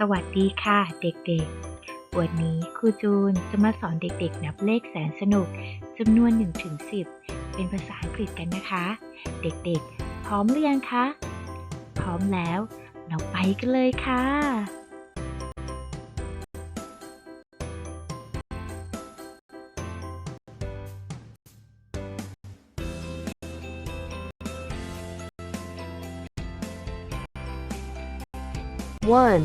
สวัสดีค่ะ เด็กๆ วันนี้ครูจูนจะมาสอนเด็กๆ นับเลขแสนสนุกจำนวน1-10 เป็นภาษาอังกฤษกันนะคะ เด็กๆ พร้อมหรือยังคะ พร้อมแล้ว เราไปกันเลยค่ะ one,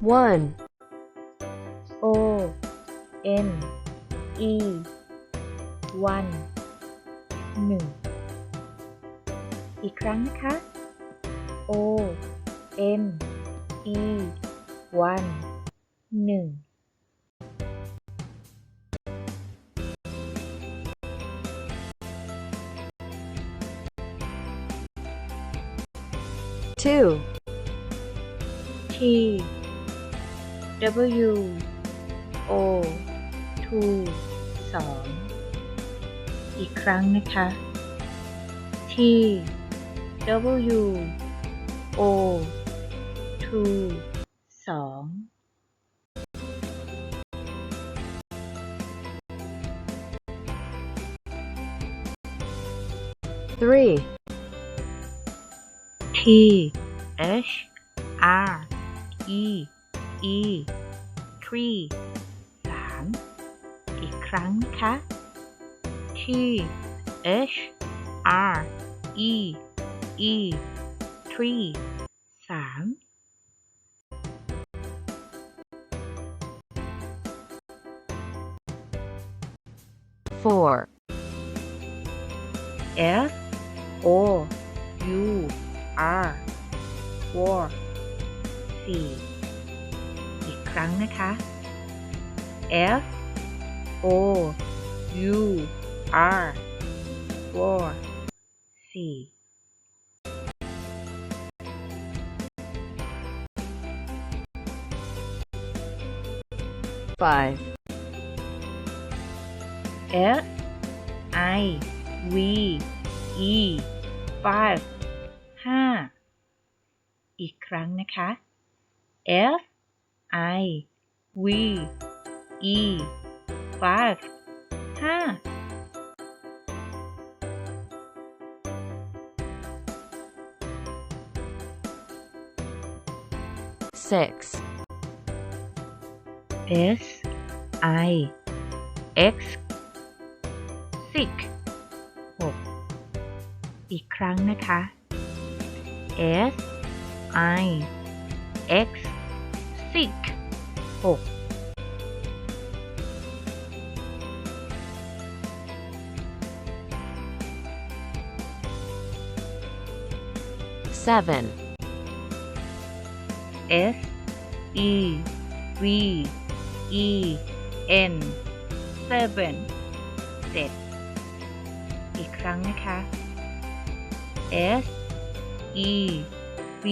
One, O N E one หนึ่งอีกครั้งนะคะ O N E one หนึ่ง two, T W O two สองอีกครั้งนะคะ T W O two สอง three, T H R E E three สามอีกครั้งนะคะ T H R E E three สาม four, F O U R four สี่อีกค รั้งนะคะ F O U R four สี่ five, F I V E five ห้าอีกครั้งนะคะ F I V E five ห้า six, S I X six หกอีกครั้งนะคะ S I X six หก seven, S E V E N seven เจ็ดอีกครั้งนะคะ S E V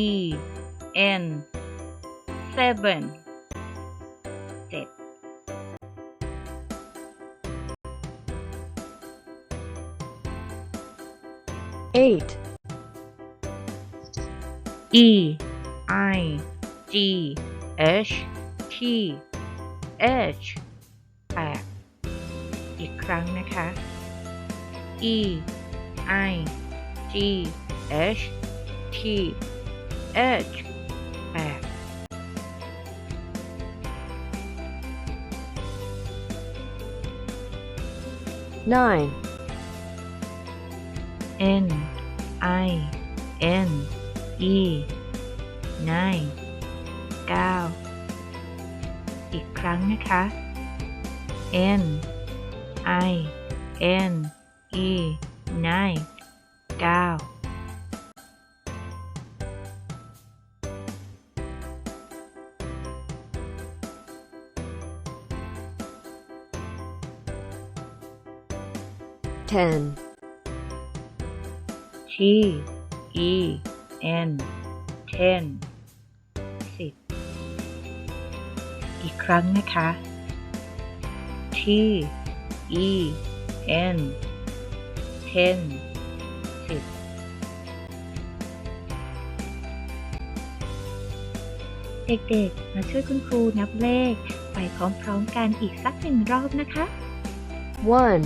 E N seven เจ็ด eight, E I G H T H แปดอีกครั้งนะคะ E I G H T H แปด nine n i n e nine เก้าอีกครั้งนะคะ n i n e nine เก้า ten, T E N ten สิบอีกครั้งนะคะ T E N ten สิบเด็กๆ มาช่วยคุณครูนับเลข ไปพร้อมๆกันอีกสักหนึ่งรอบนะคะ one,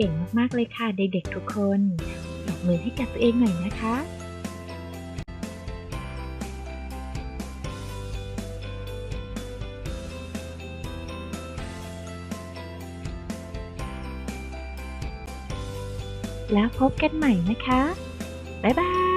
ก่งมากๆเลยค่ะเด็กๆทุกคนปรบมือให้กับตัวเองหน่อยนะคะแล้วพบกันใหม่นะคะ บ๊ายบาย